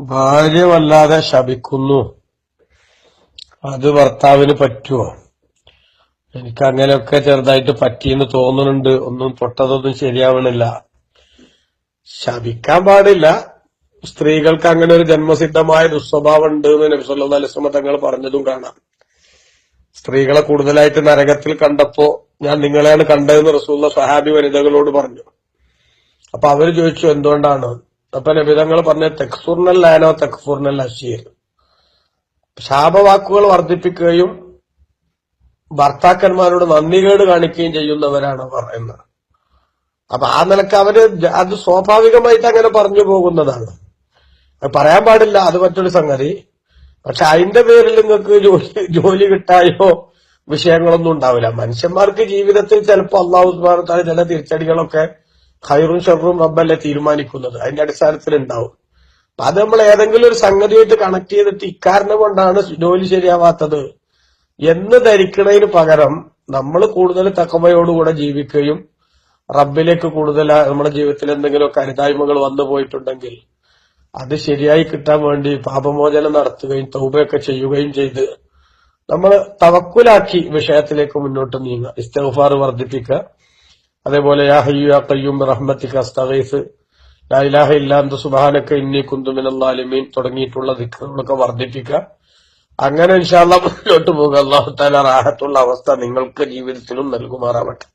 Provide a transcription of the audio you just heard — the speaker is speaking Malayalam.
ഭാര്യ വല്ലാതെ ശപിക്കുന്നു. അത് ഭർത്താവിന് പറ്റുമോ എനിക്ക് അങ്ങനെയൊക്കെ ചെറുതായിട്ട് പറ്റിയെന്ന് തോന്നുന്നുണ്ട്. ഒന്നും തൊട്ടതൊന്നും ശരിയാവണില്ല. ശപിക്കാൻ പാടില്ല. സ്ത്രീകൾക്ക് അങ്ങനെ ഒരു ജന്മസിദ്ധമായ ദുസ്വഭാവം ഉണ്ട് എന്ന് അലൈഹി വസല്ലം തങ്ങൾ പറഞ്ഞതും കാണാം. സ്ത്രീകളെ കൂടുതലായിട്ട് നരകത്തിൽ കണ്ടപ്പോ ഞാൻ നിങ്ങളെയാണ് കണ്ടതെന്ന് റസൂള്ള സഹാബി വനിതകളോട് പറഞ്ഞു. അപ്പൊ അവർ ചോദിച്ചു എന്തുകൊണ്ടാണ്? അപ്പൊ നബിതങ്ങൾ പറഞ്ഞ തെക്സൂർണൽ ലാനോ തെക്സൂർണൽ അഷീർ ശാപവാക്കുകൾ വർദ്ധിപ്പിക്കുകയും ഭർത്താക്കന്മാരോട് നന്ദികേട് കാണിക്കുകയും ചെയ്യുന്നവരാണ് പറയുന്നത്. അപ്പൊ ആ നിലയ്ക്ക് അവർ അത് സ്വാഭാവികമായിട്ട് അങ്ങനെ പറഞ്ഞു പോകുന്നതാണ്. പറയാൻ പാടില്ല അത് മറ്റൊരു സംഗതി. പക്ഷെ അതിന്റെ പേരിൽ നിങ്ങൾക്ക് ജോലി ജോലി കിട്ടായോ വിഷയങ്ങളൊന്നും ഉണ്ടാവില്ല. മനുഷ്യന്മാർക്ക് ജീവിതത്തിൽ ചിലപ്പോൾ അള്ളാഹു ചില തിരിച്ചടികളൊക്കെ ഹൈറും ഷെറും റബ്ബല്ലേ തീരുമാനിക്കുന്നത്? അതിന്റെ അടിസ്ഥാനത്തിൽ ഉണ്ടാവും അപ്പൊ അത് നമ്മൾ ഏതെങ്കിലും ഒരു സംഗതിയായിട്ട് കണക്ട് ചെയ്തിട്ട് ഇക്കാരണം കൊണ്ടാണ് ജോലി ശരിയാവാത്തത് എന്ന് ധരിക്കുന്നതിന് പകരം നമ്മൾ കൂടുതൽ തക്കമയോടുകൂടെ ജീവിക്കുകയും റബ്ബിലേക്ക് കൂടുതൽ നമ്മുടെ ജീവിതത്തിൽ എന്തെങ്കിലും അരുതായ്മകൾ വന്നു പോയിട്ടുണ്ടെങ്കിൽ അത് ശരിയായി കിട്ടാൻ വേണ്ടി പാപമോചനം നടത്തുകയും തൗബയൊക്കെ ചെയ്യുകയും ചെയ്ത് നമ്മൾ തവക്കുലാക്കി വിഷയത്തിലേക്ക് മുന്നോട്ട് നീങ്ങുക. ഇസ്തഫാർ വർദ്ധിപ്പിക്കുക. അതേപോലെ യാ ഹയ്യു യാ ഇന്നി തുടങ്ങിയിട്ടുള്ള ദിക്റുകളൊക്കെ വർദ്ധിപ്പിക്കുക അങ്ങനെ ഇൻഷാല്ല മുന്നോട്ട് പോകുക അള്ളാഹു താല റാഹത്തുള്ള അവസ്ഥ നിങ്ങൾക്ക് ജീവിതത്തിലും നൽകുമാറാവട്ടെ.